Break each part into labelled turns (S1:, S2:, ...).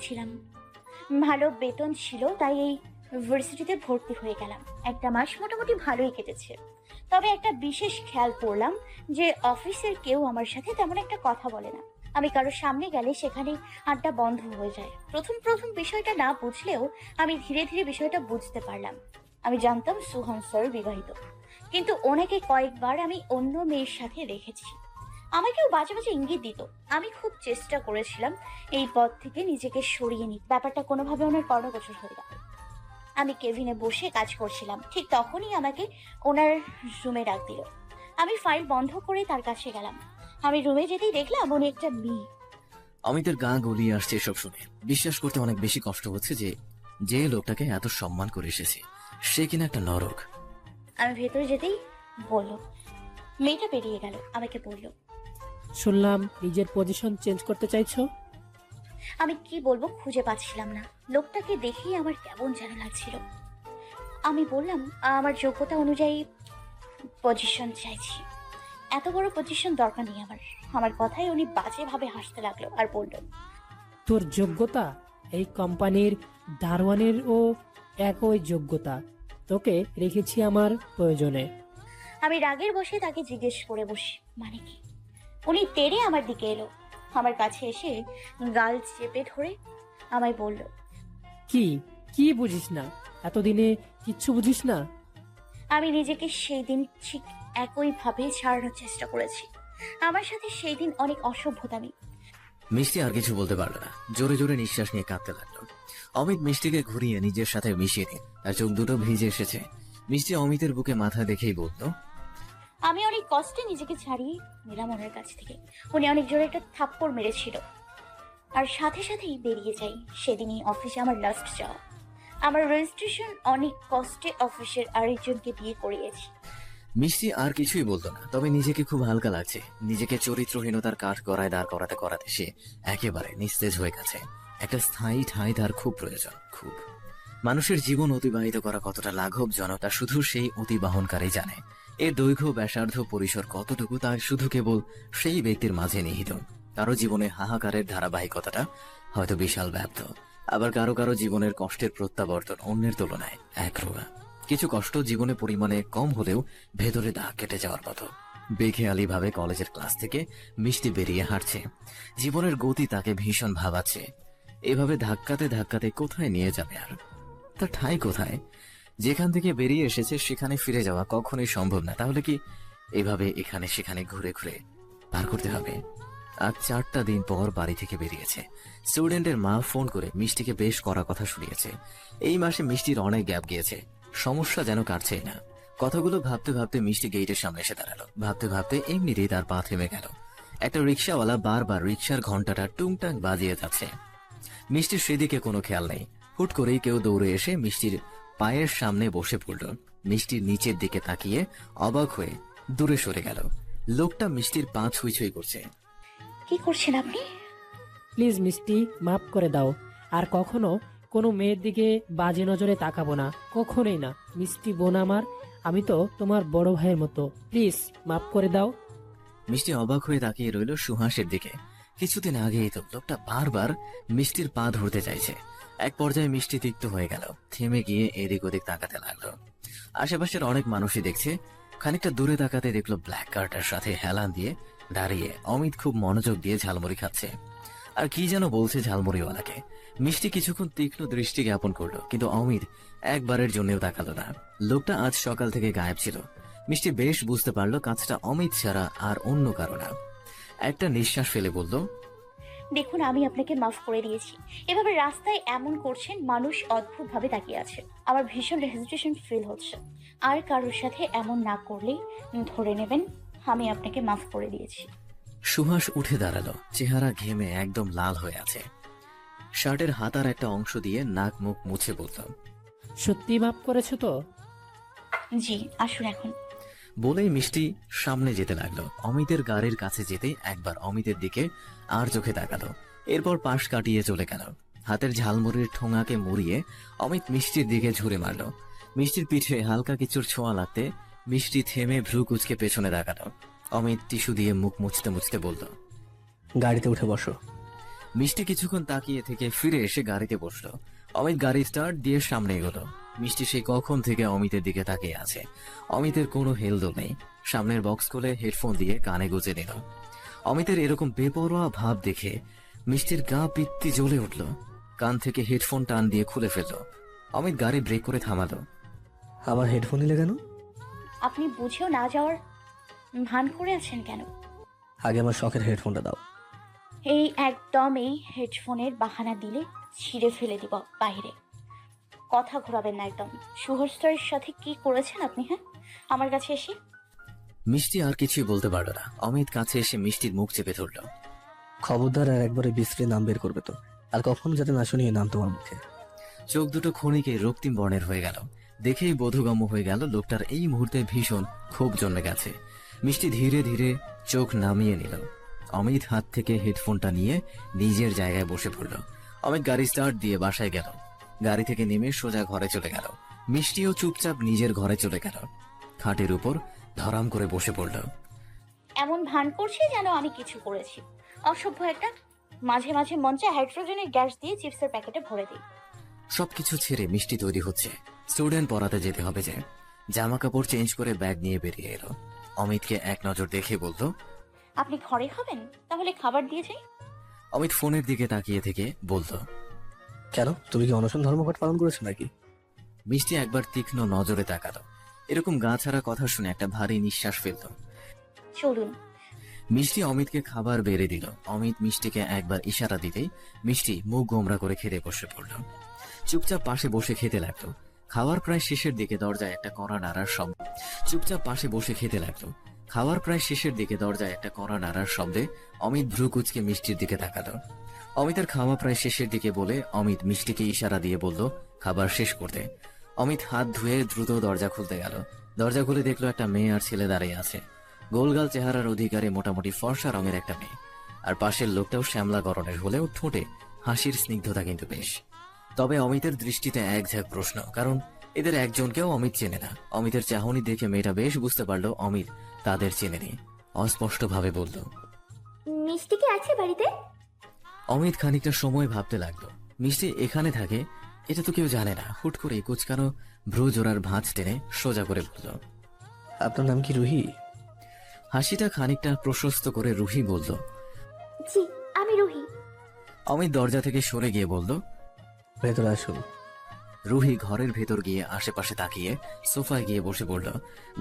S1: ছিলাম। ভালো বেতন ছিল, তাই এই ইউনিভার্সিটিতে ভর্তি হয়ে গেলাম। একটা মাস মোটামুটি ভালোই কেটেছে। তবে একটা বিশেষ খেয়াল করলাম যে অফিসের কেউ আমার সাথে তেমন একটা কথা বলে না। আমি কারোর সামনে গেলে সেখানে আড্ডা বন্ধ হয়ে যায়। প্রথম প্রথম বিষয়টা না বুঝলেও আমি ধীরে ধীরে বিষয়টা বুঝতে পারলাম। আমি জানতাম সুহান স্যার বিবাহিত। কিন্তু ওনাকে কয়েকবার আমি অন্য মেয়ের সাথে দেখেছি। আমাকেও বাজে বাজে ইঙ্গিত দিত। আমি খুব চেষ্টা করেছিলাম এই পথ থেকে নিজেকে সরিয়ে নিই ব্যাপারটা কোনোভাবে ওনার কর্ণগোচর হয়ে গেল। আমি কেবিনে বসে কাজ করছিলাম। ঠিক তখনই আমাকে ওনার রুমে ডাক দিল। আমি ফাইল বন্ধ করে তার কাছে গেলাম। আমি রুমে যেতেই দেখলাম উনি একটা মেয়ে।
S2: অমিতের গা গলিয়ে আসছে এসব শুনে। বিশ্বাস করতে অনেক বেশি কষ্ট হচ্ছে যে যে লোকটাকে এত সম্মান করে এসেছে সে কিনা একটা নরক।
S1: আমি ভেতরে যেতেই বলল মেয়েটা পেরিয়ে গেল। আমাকে বলল
S3: শুনলাম নিজের পজিশন চেঞ্জ করতে চাইছো।
S1: আমি কি বলব খুঁজে পাচ্ছিলাম না। লোকটাকে দেখেই আমার কেমন যেন লাগছিল। আমি বললাম আমার যোগ্যতা অনুযায়ী পজিশন চাইছি। এত বড় পজিশন দরকার নেই আমার। আমার কথায় উনি বাজেভাবে হাসতে লাগল আর বলল
S3: তোর যোগ্যতা এই কোম্পানির দারোয়ানের ও একই যোগ্যতা। তোকে রেখেছি আমার প্রয়োজনে।
S1: আমি রাগের বসে তাকে জিজ্ঞেস করে বসি মানে কি? উনি তেড়ে আমার দিকে এলো। আমার কাছে এসে গাল চেপে ধরে আমায় বলল
S3: কি? কি বুঝিস না? এতদিনে কিচ্ছু বুঝিস না?
S1: আমি নিজেকে সেই দিন ঠিক একইভাবে ছাড়ানোর চেষ্টা করেছি। আমার সাথে সেই দিন অনেক অসভ্যতামি
S2: মিষ্টি আর কিছু বলতে পারল না। জোরে জোরে নিঃশ্বাস নিয়ে কাঁদতে লাগল। অমিত মিষ্টিকে ঘুরিয়ে নিজের সাথে মিশিয়ে দিন তার চোখ দুটো ভিজে এসেছে। মিষ্টি অমিতের বুকে মাথা দেখেই বলতো
S1: আমি অনেক কষ্টে নিজেকে ছাড়িয়ে নিলাম ওনার কাছ থেকে। উনি অনেক জোরে একটা থাপ্পড় মেরেছিল। আর সাথে সাথেই বেরিয়ে যাই সেদিনই অফিসে আমার লাস্ট যাওয়া আমার রেজিস্ট্রেশন অনেক কষ্টে অফিসের আরেকজনকে দিয়ে করিয়েছি।
S2: মিষ্টি আর কিছুই বলতো না, তবে নিজেকে খুব হালকা লাগছে। নিজেকে চরিত্রহীনতার কাঠ গড়ায় দাঁড় করাতে করাতে সে একেবারে নিস্তেজ হয়ে গেছে। একটা স্থায়ী ঠাঁই তার খুব প্রয়োজন, খুব। মানুষের জীবন অতিবাহিত করা কতটা লাঘবজনক তা শুধু সেই অতিবাহনকারী জানে। এর দৈর্ঘ্য ব্যাসার্ধ পরিসর কতটুকু তা শুধু কেবল সেই ব্যক্তির মাঝে নিহিত। কারও জীবনে হাহাকারের ধারাবাহিকতাটা হয়তো বিশাল ব্যাপ্ত আবার কারও কারও জীবনের কষ্টের প্রত্যাবর্তন অন্যের তুলনায় একরোয়া কিছু কষ্ট জীবনে পরিমাণে কম হলেও ভেতরে দাগ কেটে যাওয়ার মতো। বেখেয়ালি ভাবে কলেজের ক্লাস থেকে মিষ্টি বেরিয়ে হাঁটছে। জীবনের গতি তাকে ভীষণ ভাবাচ্ছে। এভাবে ধাক্কাতে ধাক্কাতে কোথায় নিয়ে যাবে আর? তার ঠাঁই কোথায়? যেখান থেকে বেরিয়ে এসেছে, সেখানে ফিরে যাওয়া কখনোই সম্ভব না। তাহলে কি এভাবে এখানে সেখানে ঘুরে ঘুরে পার করতে হবে? আজ চারটা দিন পর বাড়ি থেকে বেরিয়েছে। স্টুডেন্টের মা ফোন করে মিষ্টিকে বেশ করা কথা শুনিয়েছে। এই মাসে মিষ্টির অনেক গ্যাপ গিয়েছে। সমস্যা যেন কাটছেই না। কথাগুলো ভাবতে ভাবতে মিষ্টি গেটের সামনে এসে দাঁড়াল। ভাবতে ভাবতে এমনিতেই তার পা থেমে গেল। একটা রিক্সাওয়ালা বারবার রিক্সার ঘন্টাটা টুংটাং বাজিয়ে যাচ্ছে। মিষ্টির সেদিকে কোনো খেয়াল নেই। হুট করেই কেউ দৌড়ে এসে মিষ্টির পায়ের সামনে বসে পড়ল। মিষ্টির নিচের দিকে তাকিয়ে অবাক হয়ে দূরে সরে গেল। লোকটা মিষ্টির পা ছুঁই ছুঁই করছে।
S1: কি করছেন আপনি?
S3: প্লিজ মিষ্টি মাফ করে দাও। আর কখনো কোনো মেয়ের দিকে বাজে নজরে তাকাবো না। কখনোই না। মিষ্টি বোন আমার আমি তো তোমার বড় ভাইয়ের মতো। প্লিজ মাফ করে দাও।
S2: মিষ্টি অবাক হয়ে তাকিয়ে রইল সুহাসের দিকে। কিছুদিন আগেই তো লোকটা বারবার মিষ্টির পা ধরতে চাইছে। এক পর্যায়ে মিষ্টি তিক্ত হয়ে গেল। থেমে গিয়ে এদিক ওদিক তাকাতে লাগল। আশেপাশের অনেক মানুষই দেখছে, খানিকটা দূরে তাকাতে দেখল ব্ল্যাক কার্টার সাথে হেলান দিয়ে দাঁড়িয়ে অমিত খুব মনোযোগ দিয়ে ঝালমুড়ি খাচ্ছে। আর কি যেন বলছে ঝালমুড়িওয়ালাকে। মিষ্টি কিছুক্ষণ তীক্ষ্ণ দৃষ্টি জ্ঞাপন করল, কিন্তু অমিত একবারের জন্যও তাকালো না। লোকটা আজ সকাল থেকে গায়েব ছিল। মিষ্টি বেশ বুঝতে পারল কাজটা অমিত ছাড়া আর অন্য কারও না। একটা নিঃশ্বাস ফেলে বলল
S1: দেখুন আমি আপনাকে মাফ করে দিয়েছি। এভাবে রাস্তায় এমন করছেন মানুষ অদ্ভুতভাবে তাকিয়ে আছে। আমার ভীষণ হেজিটেশন ফিল হচ্ছে। আর কারোর সাথে এমন না করলেই ধরে নেবেন আমি আপনাকে মাফ করে দিয়েছি।
S2: সুভাষ উঠে দাঁড়াল। চেহারা ঘেমে একদম লাল হয়ে আছে। শার্টের হাতার একটা অংশ দিয়ে নাক মুখ মুছে বললাম
S3: সত্যি মাফ করেছ তো?
S1: জি আসুন এখন।
S2: বলেই মিষ্টি সামনে যেতে লাগল। অমিতের গাড়ির কাছে যেতে একবার অমিতের দিকে আর চোখে তাকালো। এরপর পাশ কাটিয়ে চলে গেল। হাতের ঝালমুড়ির ঠোঙাকে মুড়িয়ে অমিত মিষ্টির দিকে ঝুড়ে মারল। মিষ্টির পিঠে হালকা কিছুর ছোঁয়া লাগতে মিষ্টি থেমে ভ্রু কুচকে পেছনে তাকালো। অমিত টিস্যু দিয়ে মুখ মুছতে মুছতে বলল
S4: গাড়িতে উঠে বসো।
S2: মিষ্টি কিছুক্ষণ তাকিয়ে থেকে ফিরে এসে গাড়িতে বসল। অমিত গাড়ি স্টার্ট দিয়ে সামনে এগোলো। মিষ্টি সে কখন থেকে অমিতের দিকে তাকিয়ে আছে? অমিতের কোনো হেলদো নেই। সামনের বক্স খুলে হেডফোন দিয়ে কানে গুজে নিল। অমিতের এরকম বেপরোয়া ভাব দেখে মিষ্টির গা পিত্তি জ্বলে উঠল। কান থেকে হেডফোন টান দিয়ে খুলে ফেলল। অমিত গাড়ি ব্রেক করে থামালো।
S4: আবার হেডফোন নিলে কেন?
S1: আপনি বুঝেও না যাওয়ার ভান করে আছেন কেন?
S4: আগে আমার শখের হেডফোনটা দাও।
S1: এই একদম এই হেডফোনের বাহানা দিলে ছিঁড়ে ফেলে দিব বাইরে। কথা ঘোরাবেন না একদম। সুহস্তরের সাথে কি করেছেন আপনি হ্যাঁ? আমার কাছে এসে?
S2: মিষ্টি আর কিছুই বলতে পারল না। অমিত কাছে এসে মিষ্টির মুখ চেপে ধরল।
S4: খবরদার আর একবারে বিশ্রী নাম বের করবে তো। আর কখনো যাতে না শুনি এই নাম তোমার মুখে?
S2: চোখ দুটো ক্ষণিকে রক্তিম বর্ণের হয়ে গেল। দেখেই বোধগম্য হয়ে গেল লোকটার এই মুহূর্তে ভীষণ ক্ষোভ জন্মে গেছে। মিষ্টি ধীরে ধীরে চোখ নামিয়ে নিল। অমিত হাত থেকে হেডফোনটা নিয়ে নিজের জায়গায় বসে পড়ল। অমিত গাড়ি স্টার্ট দিয়ে বাসায় গেল। গাড়ি থেকে নেমে সোজা ঘরে চলে গেল। মিষ্টিও চুপচাপ নিজের ঘরে চলে গেল। খাটের উপর ধরাম করে বসে পড়ল।
S1: এমন ভান করছি যেন আমি কিছু করেছি। অসভ্য একটা মাঝে মাঝে মঞ্চে হাইড্রোজেনের গ্যাস দিয়ে চিপসের প্যাকেটে ভরে দিই।
S2: সবকিছু ছেড়ে মিষ্টি তৈরি হচ্ছে। স্টুডেন্ট পড়াতে যেতে হবে যে। জামা কাপড় চেঞ্জ করে ব্যাগ নিয়ে বেরিয়ে এলো। অমিতকে এক নজর দেখে বলতো
S1: আপনি ঘরে খাবেন? তাহলে খাবার দিয়ে যাই?
S2: অমিত ফোনের দিকে তাকিয়ে থেকে বলতো
S4: কেন? তুমি কি অনশন ধর্মঘট পালন করেছ নাকি?
S2: মিষ্টি একবার তীক্ষ্ণ নজরে তাকালো। এরকম গা ছাড়া কথা শুনে একটা ভারী নিঃশ্বাস ফেলত
S1: চলুন।
S2: মিষ্টি অমিতকে খাবার বেড়ে দিল। অমিত মিষ্টিকে একবার ইশারা দিতেই মিষ্টি মুখ গোমরা করে খেতে বসে পড়ল। চুপচাপ পাশে বসে খেতে লাগল। খাওয়ার প্রায় শেষের দিকে দরজায় একটা কড়া নাড়ার শব্দ চুপচাপ পাশে বসে খেতে লাগল। খাওয়ার প্রায় শেষের দিকে দরজায় একটা কড়া নাড়ার শব্দে অমিত ভ্রু কুচকে মিষ্টির দিকে তাকালো। অমিতের খাওয়া প্রায় শেষের দিকে বলে অমিত মিষ্টিকে ইশারা দিয়ে বলল, খাবার শেষ করতে। অমিত হাত ধুয়ে দ্রুত দরজা খুলতে গেল। দরজা খুলে দেখল একটা মেয়ে আর ছেলে দাঁড়িয়ে আছে। গোলগাল চেহারার অধিকারী মোটামুটি ফর্সা রঙের একটা মেয়ে। আর পাশের লোকটাও শ্যামলা গরনের হলেও ঠোঁটে হাসির স্নিগ্ধতা কিন্তু বেশ। তবে অমিতের দৃষ্টিতে এক ঝাঁক প্রশ্ন, কারণ এদের একজনকেও অমিত চেনে না। অমিতের চাহনি দেখে মেয়েটা বেশ বুঝতে পারল, অমিত তাদের চেনে চেনেনি অস্পষ্টভাবে বলল
S5: মিষ্টি কি আছে বাড়িতে?
S2: অমিত খানিকটা সময় ভাবতে লাগল। মিষ্টি এখানে থাকে এটা তো কেউ জানে না। হুট করে কুচকানো ভ্রু জোড়ার ভাঁজ টেনে সোজা করে বলল
S4: আপনার নাম কি রুহি?
S2: হাসিটা খানিকটা প্রশস্ত করে রুহি বলল
S5: জি আমি রুহি।
S2: অমিত দরজা থেকে সরে গিয়ে বলল
S4: ভেতরে আসুন।
S2: রুহি ঘরের ভেতর গিয়ে আশেপাশে তাকিয়ে সোফায় গিয়ে বসে পড়ল।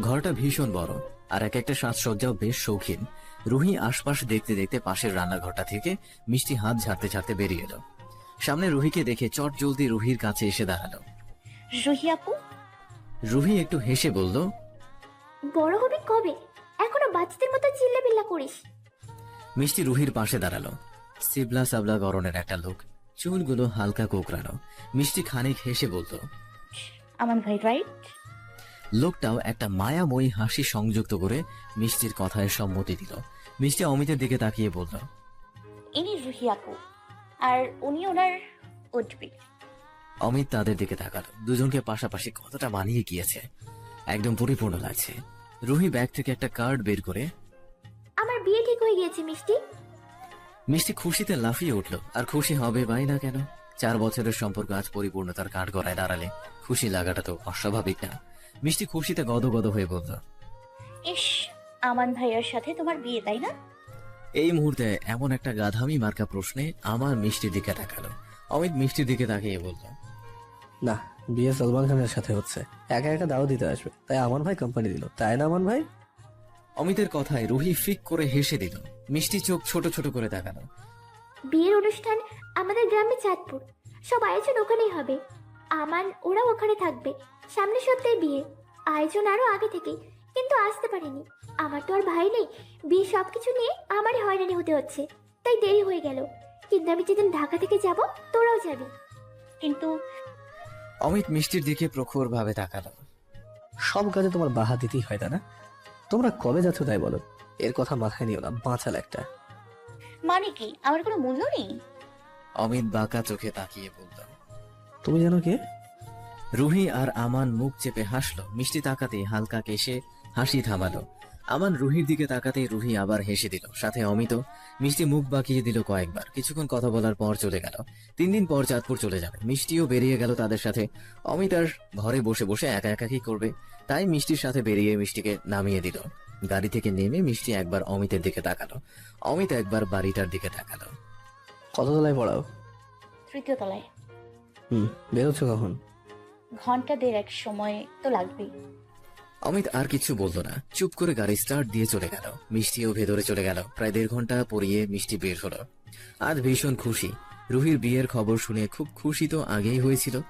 S2: ঘরটা ভীষণ বড় আর এক একটা সাজসজ্জাও বেশ শৌখিন। রুহি আশপাশ দেখতে দেখতে পাশের রান্নাঘরটা থেকে মিষ্টি হাত ঝাড়তে ঝাড়তে বেরিয়ে এলো। সামনে রুহিকে দেখে চট জলদি রুহির কাছে এসে দাঁড়াল।
S1: রুহি আপু?
S2: রুহি একটু হেসে বলল
S5: বড় হবি কবে? এখনও বাচ্চাদের মতো চিল্লাবিল্লা করিস।
S2: মিষ্টি রুহির পাশে দাঁড়াল। সিবলা সাবলা গরনের একটা লোক। চুলগুলো হালকা কোকড়ানো। মিষ্টি খানিক হেসে বলতো
S1: আমান ভাই রাইট
S2: লোকটাও একটা মায়াময়ী হাসি সংযুক্ত করে মিষ্টির কথায় সম্মতি দিল। মিষ্টি অমিতের দিকে তাকিয়ে বলল
S1: ইনি রুহি আপু আর উনি ওনার উঠবি
S2: অমিত তাদের দিকে তাকালো। দুজনকে পাশাপাশি কতটা মানিয়ে গিয়েছে একদম পরিপূর্ণ লাগছে। রুহি ব্যাগ থেকে একটা কার্ড বের করে
S5: আমার বিয়ে ঠিক হয়ে গিয়েছে মিষ্টি।
S2: মিষ্টি খুশিতে লাফিয়ে উঠল। আর খুশি হবে বাই না কেন? চার বছরের সম্পর্ক আজ পরিপূর্ণতার কাঠ গড়ায় দাঁড়ালে খুশি লাগাটা তো অস্বাভাবিক না। মিষ্টি খুশিতে গদগদ হয়ে বলল
S1: ইস আমান ভাইয়ার সাথে তোমার বিয়ে তাই না?
S2: এই মুহূর্তে এমন একটা গাধামি মার্কা প্রশ্নে আমার মিষ্টির দিকে তাকালো। অমিত মিষ্টির দিকে তাকিয়ে বলল
S4: না বিয়ে সলমান খানের সাথে হচ্ছে। একা একা দাও দিতে আসবে। তাই আমান ভাই কোম্পানি দিল। তাই না আমান ভাই?
S2: অমিতের কথায় রুহি ফিক করে হেসে দিল। মিষ্টি চোখ ছোট ছোট করে তাকালো।
S5: বিয়ের অনুষ্ঠান আমাদের গ্রামে চাঁদপুর। সব আয়োজন ওখানেই হবে। আমান ওরা ওখানে থাকবে। সামনে সপ্তাহে বিয়ে। আয়োজন আরও আগে থেকে কিন্তু আসতে পারেনি। আমার তো আর ভাই নেই। বিয়ে সবকিছু নিয়ে আমারই হয়রানি হতে হচ্ছে। তাই দেরি হয়ে গেল। কিন্তু আমি যেদিন ঢাকা থেকে যাব তোরাও যাবি।
S1: কিন্তু
S2: অমিত মিষ্টির দিকে প্রখর ভাবে তাকালো।
S4: সব কাজে তোমার বাহা দিতেই হয় না? তোমরা কবে যাচ্ছ তাই বলো? এর কথা মাথায় নিও না বাঁচাল একটা।
S1: মানে কি? আমার কোনো মূল্য নেই?
S2: অমিত বাঁকা চোখে তাকিয়ে বলল
S4: তুমি জানো কে?
S2: রুহি আর আমান মুখ চেপে হাসলো মিষ্টি তাকাতে হালকা কেসে হাসি থামালো। আমান রুহির দিকে তাকাতেই রুহি আবার হেসে দিল সাথে অমিত মিষ্টি মুখ বাঁকিয়ে দিল কয়েকবার। কিছুক্ষণ কথা বলার পর চলে গেল। তিন দিন পর চাঁদপুর চলে যাবে। মিষ্টিও বেরিয়ে গেল তাদের সাথে। অমিত আর ঘরে বসে বসে একা একা কি করবে? তাই মিষ্টির সাথে বেরিয়ে মিষ্টিকে নামিয়ে দিল। গাড়ি থেকে নেমে মিষ্টি একবার অমিতের দিকে তাকালো। অমিত একবার বাড়িটার দিকে তাকালো।
S4: কত তলায় পড়াও?
S1: তৃতীয় তলায়
S4: হুম বেরোচ্ছ কখন?
S1: ঘণ্টা দেড়েক সময় তো লাগবেই।
S2: অমিত আর কিছু বলতো না। চুপ করে গাড়ি স্টার্ট দিয়ে চলে গেল। মিষ্টিও ভেতরে চলে গেল। প্রায় দেড় ঘণ্টা পরিয়ে মিষ্টি বের হলো। আজ ভীষণ খুশি। রুহির বিয়ের খবর শুনে খুব খুশি তো আগেই হয়েছিল।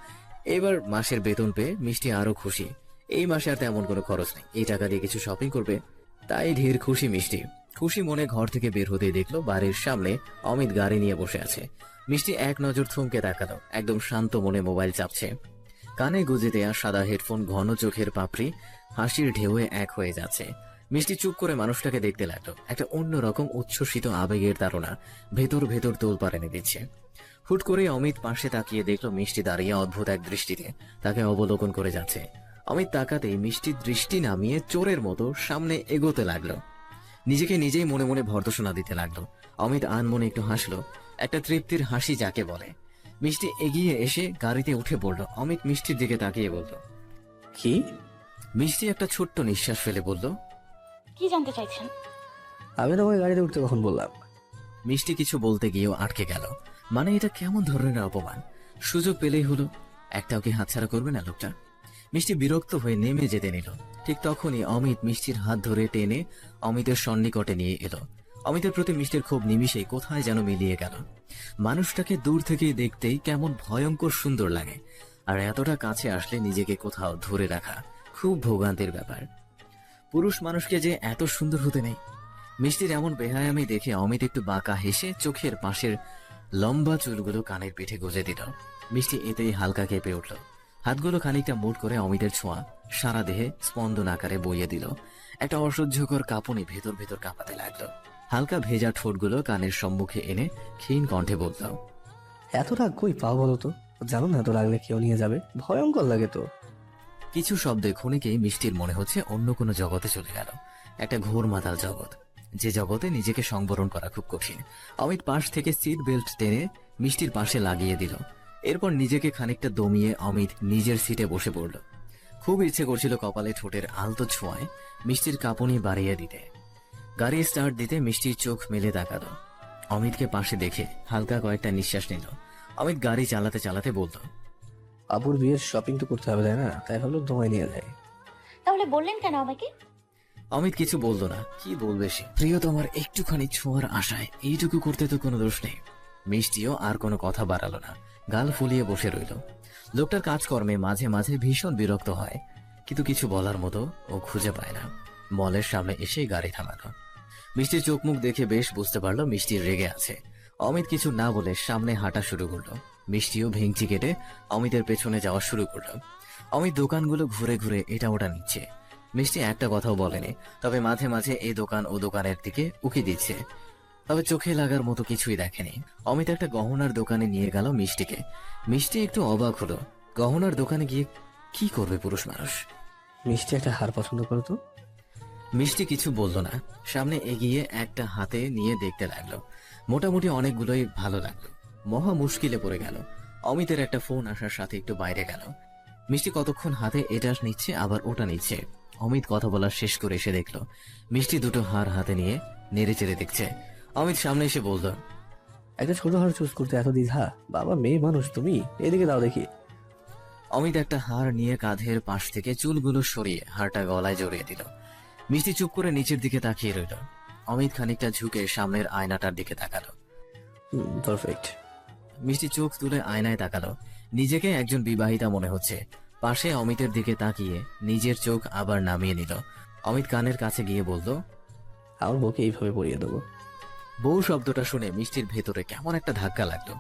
S2: এবার মাসের বেতন পেয়ে মিষ্টি আরও খুশি। এই মাসে আর তেমন কোনো খরচ নেই। এই টাকা দিয়ে কিছু শপিং করবে, তাই ঢের খুশি মিষ্টি। খুশি মনে ঘর থেকে বের হতেই দেখল বাড়ির সামনে অমিত গাড়ি নিয়ে বসে আছে। মিষ্টি এক নজর থমকে তাকালো। একদম শান্ত মনে মোবাইল চাপছে। কানে গুজে দেয়া সাদা হেডফোন ঘন চোখের পাপড়ি, হাসির ঢেউয়ে এক হয়ে যাচ্ছে। মিষ্টি চুপ করে মানুষটাকে দেখতে লাগল। একটা অন্যরকম উচ্ছ্বসিত আবেগের তারা ভেতর ভেতর তোল পারেনি দিচ্ছে। হুট করে অমিত পাশে তাকিয়ে দেখল মিষ্টি দাঁড়িয়ে অদ্ভুত এক দৃষ্টিতে। তাকে অবলোকন করে যাচ্ছে। অমিত তাকাতেই মিষ্টির দৃষ্টি নামিয়ে চোরের মতো সামনে এগোতে লাগল। নিজেকে নিজেই মনে মনে ভর্তসনা দিতে লাগল। অমিত আনমনে একটু হাসলো। একটা তৃপ্তির হাসি যাকে বলে। মিষ্টি এগিয়ে এসে গাড়িতে উঠে পড়ল। অমিত মিষ্টির দিকে তাকিয়ে বলল
S4: কি?
S2: মিষ্টি একটা ছোট্ট নিঃশ্বাস ফেলে বলল
S1: কি জানতে চাইছেন?
S4: আমি তোমাকে গাড়িতে উঠতে কখন বললাম?
S2: মিষ্টি কিছু বলতে গিয়েও আটকে গেল। মানে এটা কেমন ধরনের অপমান? সুযোগ পেলেই হলো একটাও কি হাতছাড়া করবে না লোকটা? মিষ্টি বিরক্ত হয়ে নেমে যেতে নিল। ঠিক তখনই অমিত মিষ্টির হাত ধরে টেনে অমিতের সন্নিকটে নিয়ে এলো। অমিতের প্রতি মিষ্টির খুব নিমিষেই কোথায় যেন মিলিয়ে গেল। মানুষটাকে দূর থেকে দেখতেই কেমন ভয়ঙ্কর সুন্দর লাগে। আর এতটা কাছে আসলে নিজেকে কোথাও ধরে রাখা খুব ভোগান্তির ব্যাপার। পুরুষ মানুষকে যে এত সুন্দর হতে নেই। মিষ্টির এমন বেহায়ামি দেখে অমিত একটু বাঁকা হেসে চোখের পাশের লম্বা চুলগুলো কানের পিঠে গুজে দিল। মিষ্টি এতেই হালকা কেঁপে উঠল। হাতগুলো খানিকটা মুট করে অমিতের ছোঁয়া, সারা দেহে স্পন্দন আকারে বইয়ে দিল। একটা অসহ্যকর কাঁপুনি ভেতর ভেতর কাঁপাতে লাগল। হালকা ভেজা ঠোঁটগুলো কানের সম্মুখে এনে ক্ষীণ কণ্ঠে বলতাম
S4: এত রাগ কই পাও বলো তো? জানো না এত রাগলে কেউ নিয়ে যাবে? ভয়ঙ্কর লাগে তো।
S2: কিছু শব্দে ক্ষণিকেই মিষ্টির মনে হচ্ছে অন্য কোনো জগতে চলে গেল। একটা ঘোর মাতাল জগৎ। যে জগতে নিজেকে সংবরণ করা খুব কঠিন। অমিত পাশ থেকে সিট বেল্ট টেনে মিষ্টির পাশে লাগিয়ে দিল। এরপর নিজেকে খানিকটা দমিয়ে অমিত নিজের সিটে বসে পড়ল। খুব ইচ্ছে করছিল কপালে ঠোঁটের আলতো ছোঁয়ায় মিষ্টির কাঁপুনি বাড়িয়ে দিতে। গাড়ি স্টার্ট দিতে মিষ্টির চোখ মেলে তাকালো। অমিতকে পাশে দেখে হালকা কয়েকটা নিঃশ্বাস নিল। অমিত গাড়ি চালাতে চালাতে বলল
S4: আবুর বিয়ের শপিং তো করতে হবে তাই না? তাই ভাবলো তোমায় নিয়ে যাই।
S1: তাহলে বললেন কেন আমাকে?
S2: অমিত কিছু বলতো না। কি বলবে সে? প্রিয় তোমার একটুখানি ছোঁয়ার আশায় এইটুকু করতে তো কোনো দোষ নেই। মিষ্টিও আর কোনো কথা বাড়ালো না। গাল ফুলিয়ে বসে রইল। লোকটার কাজকর্মে মাঝে মাঝে ভীষণ বিরক্ত হয় কিন্তু কিছু বলার মতো ও খুঁজে পায় না। মলের সামনে এসেই গাড়ি থামালো। মিষ্টির চোখ মুখ দেখে বেশ বুঝতে পারল মিষ্টি রেগে আছে। অমিত কিছু না বলে সামনে হাঁটা শুরু করল। মিষ্টিও ভেঙচি কেটে অমিতের পেছনে যাওয়া শুরু করল। অমিত দোকানগুলো ঘুরে ঘুরে এটা ওটা নিচ্ছে। মিষ্টি একটা কথাও বলেনি, তবে মাঝে মাঝে এই দোকান ও দোকানের দিকে উকি দিচ্ছে। তবে চোখে লাগার মতো কিছুই দেখেনি। অমিত একটা গহনার দোকানে নিয়ে গেল মিষ্টিকে। মিষ্টি একটু অবাক হলো। গহনার দোকানে গিয়ে কি করবে পুরুষ মানুষ?
S4: মিষ্টি একটা হার পছন্দ করো তো।
S2: মিষ্টি কিছু বলল না। সামনে এগিয়ে একটা হাতে নিয়ে দেখতে লাগল। মোটামুটি অনেকগুলোই ভালো লাগল। মহা মুশকিলে পড়ে গেল। অমিতের একটা ফোন আসার সাথে একটু বাইরে গেল। মিষ্টি কতক্ষণ হাতে এটা নিচ্ছে আবার ওটা নিচ্ছে? অমিত কথা বলার শেষ করে এসে দেখল। মিষ্টি দুটো হার হাতে নিয়ে নেড়ে চেড়ে দেখছে। অমিত সামনে এসে বলল
S4: একটা ছোট হার চুজ করতে এত দ্বিধা? বাবা মেয়ে মানুষ তুমি? এদিকে দাও দেখি।
S2: অমিত একটা হার নিয়ে কাঁধের পাশ থেকে চুলগুলো সরিয়ে হারটা গলায় জড়িয়ে দিল। মিষ্টি চুপ করে নিচের দিকে তাকিয়ে রইল। অমিত খানিকটা ঝুঁকে সামনের আয়নাটার দিকে তাকালো।
S4: পারফেক্ট
S2: মিষ্টি চোখ তুলে আয়নায় তাকালো। নিজেকে একজন বিবাহিতা মনে হচ্ছে। পাশে অমিতের দিকে তাকিয়ে নিজের চোখ আবার নামিয়ে নিল। অমিত কানের কাছে গিয়ে বলল
S4: আমার বউকে এইভাবে পরিয়ে দেবো?
S2: বউ শব্দটা শুনে মিষ্টির ভেতরে কেমন একটা ধাক্কা লাগল।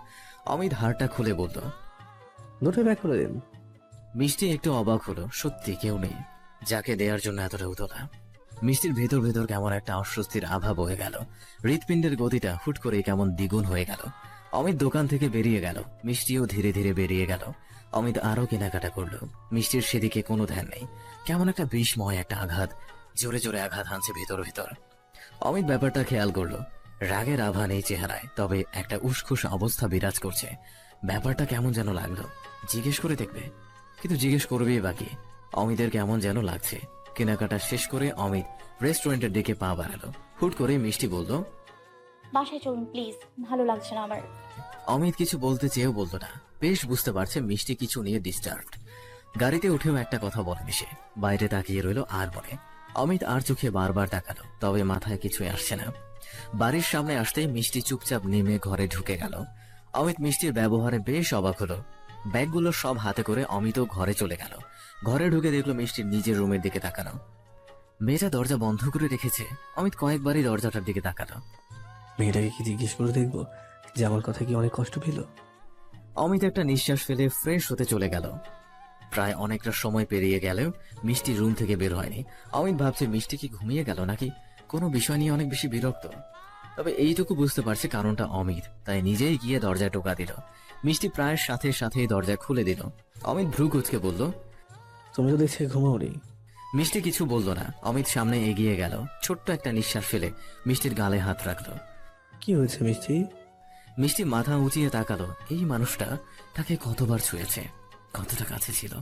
S2: অমিত হারটা খুলে বলল
S4: দুটোই ব্যাক করে দিন।
S2: মিষ্টি একটু অবাক হলো সত্যি কেউ নেই। যাকে দেওয়ার জন্য এতটা উতলা। মিষ্টির ভেতর ভেতর কেমন একটা অস্বস্তির আভা বয়ে গেল। হৃৎপিণ্ডের গতিটা হুট করে কেমন দ্বিগুণ হয়ে গেল। অমিত দোকান থেকে বেরিয়ে গেল। মিষ্টিও ধীরে ধীরে বেরিয়ে গেল। অমিত আরও কেনাকাটা করল। মিষ্টির সেদিকে কোনো ধ্যান নেই। কেমন একটা বিষময় একটা আঘাত। জোরে জোরে আঘাত হানছে ভিতর ভিতর। অমিত ব্যাপারটা খেয়াল করল। রাগের আভা নেই চেহারায়, তবে একটা উসখুস অবস্থা বিরাজ করছে। ব্যাপারটা কেমন যেন লাগল। জিজ্ঞেস করে দেখবে। কিন্তু জিজ্ঞেস করবেই বাকি অমিতের কেমন যেন লাগছে। কেনাকাটা শেষ করে অমিত রেস্টুরেন্টের দিকে পা বাড়ালো। হুট করে মিষ্টি বলল
S1: বাসায় চলুন প্লিজ ভালো লাগছে না আমার।
S2: অমিত কিছু বলতে চেয়েও বলতো না। বেশ বুঝতে পারছে মিষ্টি কিছু নিয়ে ডিস্টার্বড গাড়িতে উঠেও একটা কথা বলেনি সে। বাইরে তাকিয়ে রইল আর বলে অমিত আর চোখে বারবার তাকালো তবে মাথায় কিছুই আসছে না। বাড়ির সামনে আসতেই মিষ্টি চুপচাপ নেমে ঘরে ঢুকে গেল। অমিত মিষ্টির ব্যবহারে বেশ অবাক হলো। ব্যাগগুলো সব হাতে করে অমিতও ঘরে চলে গেল। ঘরে ঢুকে দেখল মিষ্টির নিজের রুমের দিকে তাকানো। মেয়েটা দরজা বন্ধ করে রেখেছে। অমিত কয়েকবারই দরজাটার দিকে তাকালো।
S4: মেয়েটাকে কি জিজ্ঞেস করে দেখব? যে আমার কথা কি অনেক কষ্ট পেল?
S2: অমিত একটা নিঃশ্বাস ফেলে ফ্রেশ হতে চলে গেল। প্রায় অনেকটা সময় পেরিয়ে গেলেও মিষ্টি রুম থেকে বের হয়নি। অমিত ভাবছে মিষ্টি কি ঘুমিয়ে গেল নাকি? কোনো বিষয় নিয়ে অনেক বেশি বিরক্ত। তবে এইটুকু বুঝতে পারছে কারণটা অমিত তাই নিজেই গিয়ে দরজায় টোকা দিল। মিষ্টি প্রায় সাথে সাথেই দরজা খুলে দিল। অমিত ভ্রু কুচকে বলল
S4: তুমি তো দেখছি ঘুমাও নি
S2: মিষ্টি কিছু বলল না। অমিত সামনে এগিয়ে গেল। ছোট্ট একটা নিঃশ্বাস ফেলে মিষ্টির গালে হাত রাখল।
S4: কি হয়েছে মিষ্টি?
S2: মিষ্টি মাথা উঁচিয়ে তাকালো। এই মানুষটা তাকে কতবার ছুঁয়েছে কতটা কাছে ছিল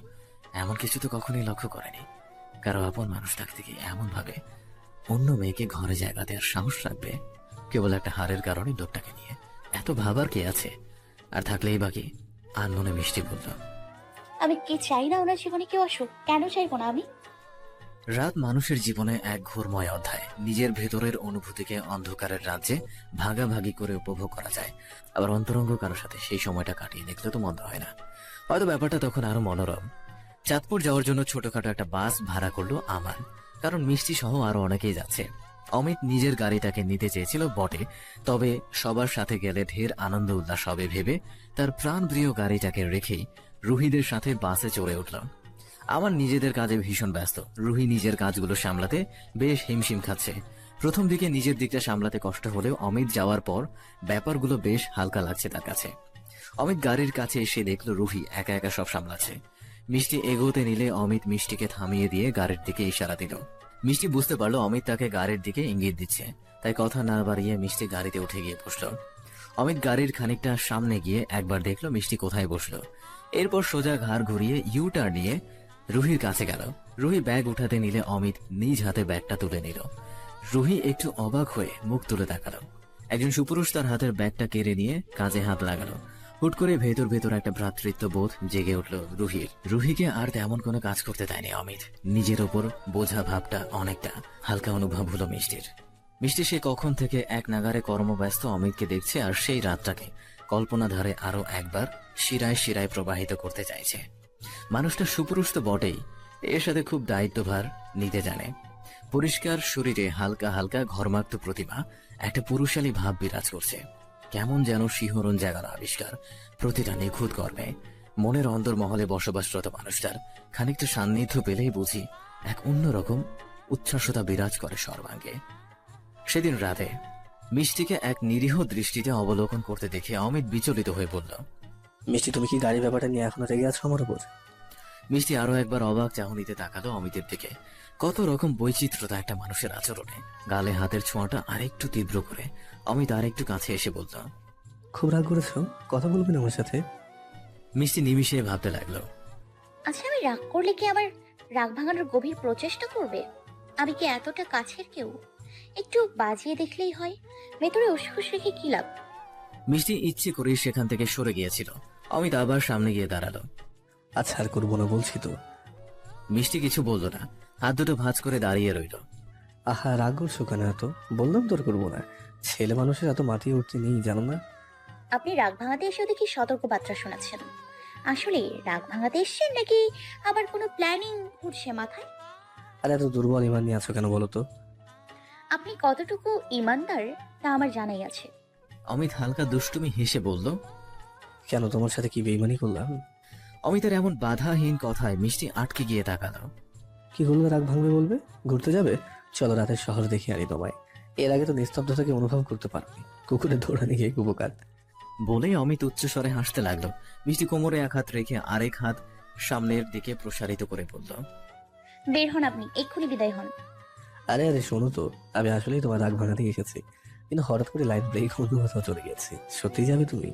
S2: এমন কিছু তো কখনোই লক্ষ্য করেনি। কারও আপন মানুষটাকে থেকে এমন ভাবে অন্য মেয়েকে ঘরে জায়গা দেওয়ার সাহস রাখবে কেবল একটা হারের কারণে লোকটাকে নিয়ে। এত ভাবার কে আছে? আর থাকলেই বাকি আর মনে মিষ্টি বলল
S1: আমি কি চাই না ওনার জীবনে কেউ আসুক? কেন চাইব না আমি?
S2: রাত মানুষের জীবনে এক ঘোরময় অধ্যায়। নিজের ভেতরের অনুভূতিকে অন্ধকারের রাজ্যে ভাগাভাগি করে উপভোগ করা যায়। আবার অন্তরঙ্গ কারোর সাথে সেই সময়টা কাটিয়ে দেখলে তো মন্দ হয় না। হয়তো ব্যাপারটা তখন আরও মনোরম। চাঁদপুর যাওয়ার জন্য ছোটখাটো একটা বাস ভাড়া করল আমার কারণ মিষ্টি সহ আরও অনেকেই যাচ্ছে। অমিত নিজের গাড়িটাকে নিতে চেয়েছিল বটে, তবে সবার সাথে গেলে ঢের আনন্দ উল্লাস হবে ভেবে তার প্রাণপ্রিয় গাড়িটাকে রেখেই রুহিদের সাথে বাসে চড়ে উঠল আমার নিজেদের কাজে ভীষণ ব্যস্ত। রুহি নিজের কাজগুলো সামলাতে বেশ হিমশিম খাচ্ছে। প্রথম দিকে নিজের দিকটা সামলাতে কষ্ট হলেও অমিত যাওয়ার পর ব্যাপারগুলো বেশ হালকা লাগছে তার কাছে। অমিত গাড়ির কাছে এসে দেখল রুহি একা একা সব সামলাচ্ছে। মিষ্টি এগোতে নিলে অমিত মিষ্টিকে থামিয়ে দিয়ে গাড়ির দিকে ইশারা দিল। মিষ্টি বুঝতে পারল অমিত তাকে গাড়ির দিকে ইঙ্গিত দিচ্ছে। তাই কথা না বাড়িয়ে মিষ্টি গাড়িতে উঠে গিয়ে বসল। অমিত গাড়ির খানিকটা সামনে গিয়ে একবার দেখল মিষ্টি কোথায় বসল। এরপর সোজা ঘাড় ঘুরিয়ে ইউ টার্ন নিয়ে রুহির কাছে গেল। রুহি ব্যাগ উঠাতে নিলে অমিত নিজ হাতে ব্যাগটা তুলে নিল। রুহি একটু অবাক হয়ে মুখ তুলে তাকালো। একজন সুপুরুষ তার হাতের ব্যাগটা কেড়ে নিয়ে কাজে হাত লাগালো। হুট করে ভেতর ভেতর একটা ভ্রাতৃত্ব বোধ জেগে উঠল রুহির। রুহিকে আর তেমন কোনো কাজ করতে দেয়নি অমিত। নিজের ওপর বোঝা ভাবটা অনেকটা, হালকা অনুভব হলো মিষ্টির। মিষ্টি সে কখন থেকে এক নাগারে কর্মব্যস্ত অমিতকে দেখছে আর সেই রাতটাকে। কল্পনাধারে আরও একবার শিরায় শিরায় প্রবাহিত করতে চাইছে। মানুষটা সুপুরুষ তো বটেই, এর সাথে খুব দায়িত্বভার নিতে জানে। পরিষ্কার শরীরে হালকা হালকা ঘর্মাক্ত প্রতিমা একটা পুরুষালী ভাব বিরাজ করছে। কেমন যেন শিহরণ জাগানো আবিষ্কার প্রতিটা নিখুঁত কর্মে। মনের অন্তর্মহলে বসবাসরত মানুষটার খানিকটা সান্নিধ্য পেলেই বুঝি এক অন্যরকম উচ্ছ্বাসতা বিরাজ করে সর্বাঙ্গে। সেদিন রাতে মিষ্টিকে এক নিরীহ দৃষ্টিতে অবলোকন করতে দেখে অমিত বিচলিত হয়ে বলল
S4: মিষ্টি তুমি কি গাড়ির ব্যাপারটা নিয়ে এখনও রেগে আছো আমার উপর?
S2: মিষ্টি আরও একবার অবাক চাহনিতে তাকালো অমিতের দিকে। কত রকম বৈচিত্র্যতা একটা মানুষের আচরণে। গালে হাতের ছোঁয়াটা আরেকটু তীব্র করে অমিত আরেকটু কাছে এসে বলল
S4: খুব রাগ করেছ? কথা বলবেন আমার সাথে?
S2: মিষ্টি নিমিষে ভাবতে লাগল।
S1: আচ্ছা আমি রাগ করলে কি আমার রাগ ভাঙানোর গভীর প্রচেষ্টা করবে? আমি কি এতটা কাছের কেউ? একটু বাজিয়ে দেখলেই হয়। ভেতরে উসখুস রেখে কি লাভ?
S2: মিষ্টি ইচ্ছে করেই সেখান থেকে সরে গিয়েছিল। অমিত আবার সামনে গিয়ে দাঁড়াল।
S4: আচ্ছা আর করব না বলছি তো।
S2: মিষ্টি কিছু বলল না হাত দুটো ভাঁজ করে দাঁড়িয়ে রইল।
S4: আহা রাগ করছ কেন এত? বললাম তোর করব না। ছেলে মানুষের এত মাতিয়ে উঠতে নেই জানো না?
S1: আপনি রাগ ভাঙাতে এসে দেখি সতর্ক বার্তা শোনাচ্ছেন। আসলে রাগ ভাঙাতে এসছেন নাকি আবার কোনো প্ল্যানিং উঠছে মাথায়?
S4: আর এত দুর্বল ইমান নিয়ে আছো কেন বলো তো?
S1: আপনি কতটুকু ইমানদার তা আমার জানাই আছে।
S2: অমিত হালকা দুষ্টুমি হেসে বলল
S4: কেন তোমার সাথে কি বেইমানি করলাম?
S2: অমিতের এমন বাধাহীন কথায় মিষ্টি আটকে গিয়ে তাকালো।
S4: কি করলে রাগ ভাঙবে বলবে? ঘুরতে যাবে? চলো রাতের শহর দেখে আনি তোমায়। এর আগে তো নিস্তব্ধতাকে অনুভব করতে পারোনি। কুকুরের দৌড়ানি গিয়ে কুপকাত।
S2: বলেই অমিত উচ্চস্বরে হাসতে লাগল। মিষ্টি কোমরে এক হাত রেখে আরেক হাত সামনের দিকে প্রসারিত করে বলল
S1: বের হন আপনি এক্ষুনি বিদায় হন।
S4: আরে আরে শোনো তো আমি আসলেই তোমার রাগ ভাঙাতেই এসেছি। কিন্তু হঠাৎ করে লাইট ব্রেক অন্য কোথাও চলে গেছে। সত্যি যাবে তুমি?